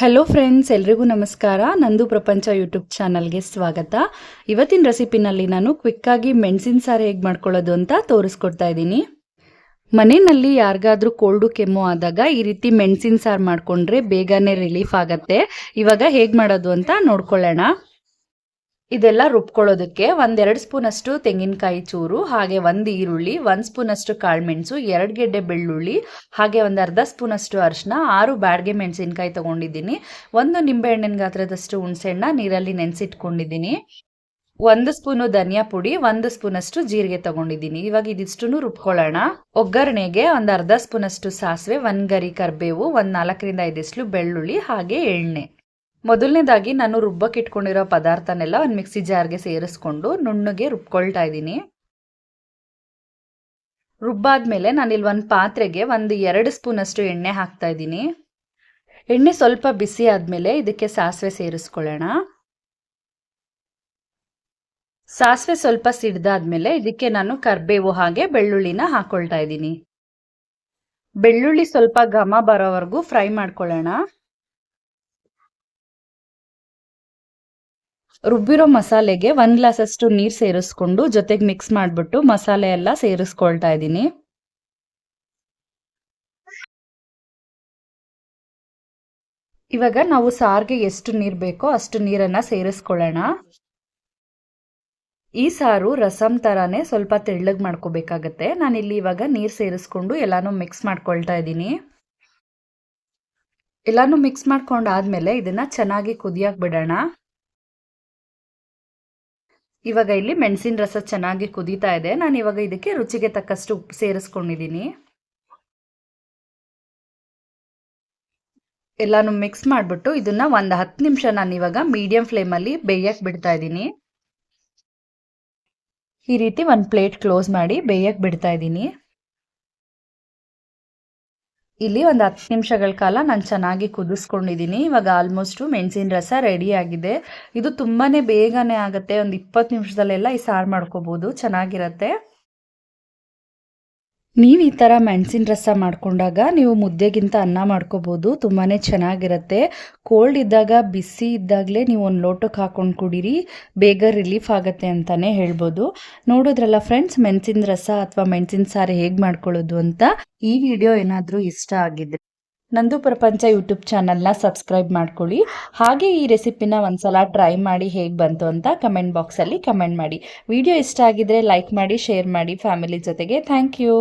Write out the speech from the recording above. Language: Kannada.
ಹಲೋ ಫ್ರೆಂಡ್ಸ್ ಎಲ್ರಿಗೂ ನಮಸ್ಕಾರ. ನಂದು ಪ್ರಪಂಚ ಯೂಟ್ಯೂಬ್ ಚಾನಲ್ಗೆ ಸ್ವಾಗತ. ಇವತ್ತಿನ ರೆಸಿಪಿನಲ್ಲಿ ನಾನು ಕ್ವಿಕ್ಕಾಗಿ ಮೆಣಸಿನ ಸಾರು ಹೇಗೆ ಮಾಡ್ಕೊಳ್ಳೋದು ಅಂತ ತೋರಿಸ್ಕೊಡ್ತಾ ಇದ್ದೀನಿ. ಮನೆಯಲ್ಲಿ ಯಾರಿಗಾದ್ರೂ ಕೋಲ್ಡು ಕೆಮ್ಮು ಆದಾಗ ಈ ರೀತಿ ಮೆಣಸಿನ ಸಾರು ಮಾಡಿಕೊಂಡ್ರೆ ಬೇಗನೆ ರಿಲೀಫ್ ಆಗತ್ತೆ. ಇವಾಗ ಹೇಗೆ ಮಾಡೋದು ಅಂತ ನೋಡ್ಕೊಳ್ಳೋಣ. ಇದೆಲ್ಲ ರುಬ್ಕೊಳ್ಳೋದಕ್ಕೆ ಒಂದೆರಡು ಸ್ಪೂನ್ ಅಷ್ಟು ತೆಂಗಿನಕಾಯಿ ಚೂರು, ಹಾಗೆ ಒಂದು ಈರುಳ್ಳಿ, ಒಂದು ಸ್ಪೂನ್ ಅಷ್ಟು ಕಾಳುಮೆಣಸು ಎರಡು ಗೆಡ್ಡೆ ಬೆಳ್ಳುಳ್ಳಿ, ಹಾಗೆ ಒಂದು ಅರ್ಧ ಸ್ಪೂನ್ ಅಷ್ಟು ಅರಿಶಿನ, ಆರು ಬ್ಯಾಡ್ಗೆ ಮೆಣಸಿನ್ಕಾಯಿ ತೊಗೊಂಡಿದ್ದೀನಿ. ಒಂದು ನಿಂಬೆಹಣ್ಣಿನ ಗಾತ್ರದಷ್ಟು ಹುಣಸೆಹಣ್ಣ ನೀರಲ್ಲಿ ನೆನೆಸಿಟ್ಕೊಂಡಿದ್ದೀನಿ. ಒಂದು ಸ್ಪೂನು ಧನಿಯಾ ಪುಡಿ, ಒಂದು ಸ್ಪೂನ್ ಅಷ್ಟು ಜೀರಿಗೆ ತಗೊಂಡಿದ್ದೀನಿ. ಇವಾಗ ಇದಿಷ್ಟು ರುಬ್ಕೊಳ್ಳೋಣ. ಒಗ್ಗರಣೆಗೆ ಒಂದು ಅರ್ಧ ಸ್ಪೂನ್ ಅಷ್ಟು ಸಾಸಿವೆ, ಒಂದು ಗರಿ ಕರಿಬೇವು, ಒಂದು ನಾಲ್ಕರಿಂದ ಐದು ಬೆಳ್ಳುಳ್ಳಿ, ಹಾಗೆ ಎಣ್ಣೆ ಮೊದಲನೇದಾಗಿ ನಾನು ರುಬ್ಬಕ್ಕೆ ಇಟ್ಕೊಂಡಿರೋ ಪದಾರ್ಥನೆಲ್ಲ ಒಂದು ಮಿಕ್ಸಿ ಜಾರ್ಗೆ ಸೇರಿಸ್ಕೊಂಡು ನುಣ್ಣಗೆ ರುಬ್ಕೊಳ್ತಾ ಇದ್ದೀನಿ. ರುಬ್ಬಾದ್ಮೇಲೆ ನಾನಿಲ್ಲಿ ಒಂದು ಪಾತ್ರೆಗೆ ಒಂದು ಎರಡು ಸ್ಪೂನ್ ಅಷ್ಟು ಎಣ್ಣೆ ಹಾಕ್ತಾ ಇದ್ದೀನಿ. ಎಣ್ಣೆ ಸ್ವಲ್ಪ ಬಿಸಿ ಆದಮೇಲೆ ಇದಕ್ಕೆ ಸಾಸಿವೆ ಸೇರಿಸ್ಕೊಳ್ಳೋಣ. ಸಾಸಿವೆ ಸ್ವಲ್ಪ ಸಿಡ್ದಾದ್ಮೇಲೆ ಇದಕ್ಕೆ ನಾನು ಕರ್ಬೇವು ಹಾಗೆ ಬೆಳ್ಳುಳ್ಳಿನ ಹಾಕೊಳ್ತಾ ಇದ್ದೀನಿ. ಬೆಳ್ಳುಳ್ಳಿ ಸ್ವಲ್ಪ ಘಮ ಬರೋವರೆಗೂ ಫ್ರೈ ಮಾಡ್ಕೊಳ್ಳೋಣ. ರುಬ್ಬಿರೋ ಮಸಾಲೆಗೆ ಒಂದು ಗ್ಲಾಸ್ ಅಷ್ಟು ನೀರು ಸೇರಿಸ್ಕೊಂಡು ಜೊತೆಗೆ ಮಿಕ್ಸ್ ಮಾಡಿಬಿಟ್ಟು ಮಸಾಲೆ ಎಲ್ಲ ಸೇರಿಸ್ಕೊಳ್ತಾ ಇದ್ದೀನಿ. ಇವಾಗ ನಾವು ಸಾರಿಗೆ ಎಷ್ಟು ನೀರು ಬೇಕೋ ಅಷ್ಟು ನೀರನ್ನು ಸೇರಿಸ್ಕೊಳ್ಳೋಣ. ಈ ಸಾರು ರಸಂ ತರಾನೇ ಸ್ವಲ್ಪ ತೆಳ್ಳಗೆ ಮಾಡ್ಕೋಬೇಕಾಗತ್ತೆ. ನಾನಿಲ್ಲಿ ಇವಾಗ ನೀರು ಸೇರಿಸ್ಕೊಂಡು ಎಲ್ಲಾನು ಮಿಕ್ಸ್ ಮಾಡ್ಕೊಳ್ತಾ ಇದ್ದೀನಿ. ಎಲ್ಲಾನು ಮಿಕ್ಸ್ ಮಾಡ್ಕೊಂಡಾದ್ಮೇಲೆ ಇದನ್ನ ಚೆನ್ನಾಗಿ ಕುದಿಯಾಕ್ ಬಿಡೋಣ. ಇವಾಗ ಇಲ್ಲಿ ಮೆಣಸಿನ ರಸ ಚೆನ್ನಾಗಿ ಕುದೀತಾ ಇದೆ. ನಾನು ಇವಾಗ ಇದಕ್ಕೆ ರುಚಿಗೆ ತಕ್ಕಷ್ಟು ಉಪ್ಪು ಸೇರಿಸ್ಕೊಂಡಿದ್ದೀನಿ ಎಲ್ಲಾನು ಮಿಕ್ಸ್ ಮಾಡಿಬಿಟ್ಟು ಇದನ್ನ ಒಂದು ಹತ್ತು ನಿಮಿಷ ನಾನು ಇವಾಗ ಮೀಡಿಯಂ ಫ್ಲೇಮಲ್ಲಿ ಬೇಯಕ್ಕೆ ಬಿಡ್ತಾ ಇದ್ದೀನಿ ಈ ರೀತಿ ಒಂದು ಪ್ಲೇಟ್ ಕ್ಲೋಸ್ ಮಾಡಿ ಬೇಯಕ್ಕೆ ಬಿಡ್ತಾ ಇದ್ದೀನಿ ಇಲ್ಲಿ ಒಂದು ಹತ್ತು ನಿಮಿಷಗಳ ಕಾಲ ನಾನು ಚೆನ್ನಾಗಿ ಕುದಿಸ್ಕೊಂಡಿದ್ದೀನಿ ಇವಾಗ ಆಲ್ಮೋಸ್ಟು ಮೆಣಸಿನ ರಸ ರೆಡಿ ಆಗಿದೆ. ಇದು ತುಂಬಾ ಬೇಗನೆ ಆಗುತ್ತೆ. ಒಂದು ಇಪ್ಪತ್ತು ನಿಮಿಷದಲ್ಲೆಲ್ಲ ಈ ಸಾರು ಮಾಡ್ಕೋಬೋದು. ಚೆನ್ನಾಗಿರತ್ತೆ. ನೀವು ಈ ಥರ ಮೆಣಸಿನ ರಸ ಮಾಡ್ಕೊಂಡಾಗ ನೀವು ಮುದ್ದೆಗಿಂತ ಅನ್ನ ಮಾಡ್ಕೋಬೋದು ತುಂಬಾ ಚೆನ್ನಾಗಿರುತ್ತೆ. ಕೋಲ್ಡ್ ಇದ್ದಾಗ, ಬಿಸಿ ಇದ್ದಾಗಲೇ ನೀವು ಒಂದು ಲೋಟಕ್ಕೆ ಹಾಕೊಂಡು ಕುಡೀರಿ, ಬೇಗ ರಿಲೀಫ್ ಆಗುತ್ತೆ ಅಂತಲೇ ಹೇಳ್ಬೋದು. ನೋಡೋದ್ರಲ್ಲ ಫ್ರೆಂಡ್ಸ್, ಮೆಣಸಿನ ರಸ ಅಥವಾ ಮೆಣಸಿನ ಸಾರು ಹೇಗೆ ಮಾಡ್ಕೊಳ್ಳೋದು ಅಂತ? ಈ ವಿಡಿಯೋ ಏನಾದರೂ ಇಷ್ಟ ಆಗಿದ್ರೆ ನಂದು ಪ್ರಪಂಚ ಯೂಟ್ಯೂಬ್ ಚಾನಲ್ನ ಸಬ್ಸ್ಕ್ರೈಬ್ ಮಾಡ್ಕೊಳ್ಳಿ. ಹಾಗೆ ಈ ರೆಸಿಪಿನ ಒಂದ್ಸಲ ಟ್ರೈ ಮಾಡಿ ಹೇಗೆ ಬಂತು ಅಂತ ಕಮೆಂಟ್ ಬಾಕ್ಸಲ್ಲಿ ಕಮೆಂಟ್ ಮಾಡಿ. ವಿಡಿಯೋ ಇಷ್ಟ ಆಗಿದ್ರೆ ಲೈಕ್ ಮಾಡಿ, ಶೇರ್ ಮಾಡಿ ಫ್ಯಾಮಿಲಿ ಜೊತೆಗೆ. Thank you.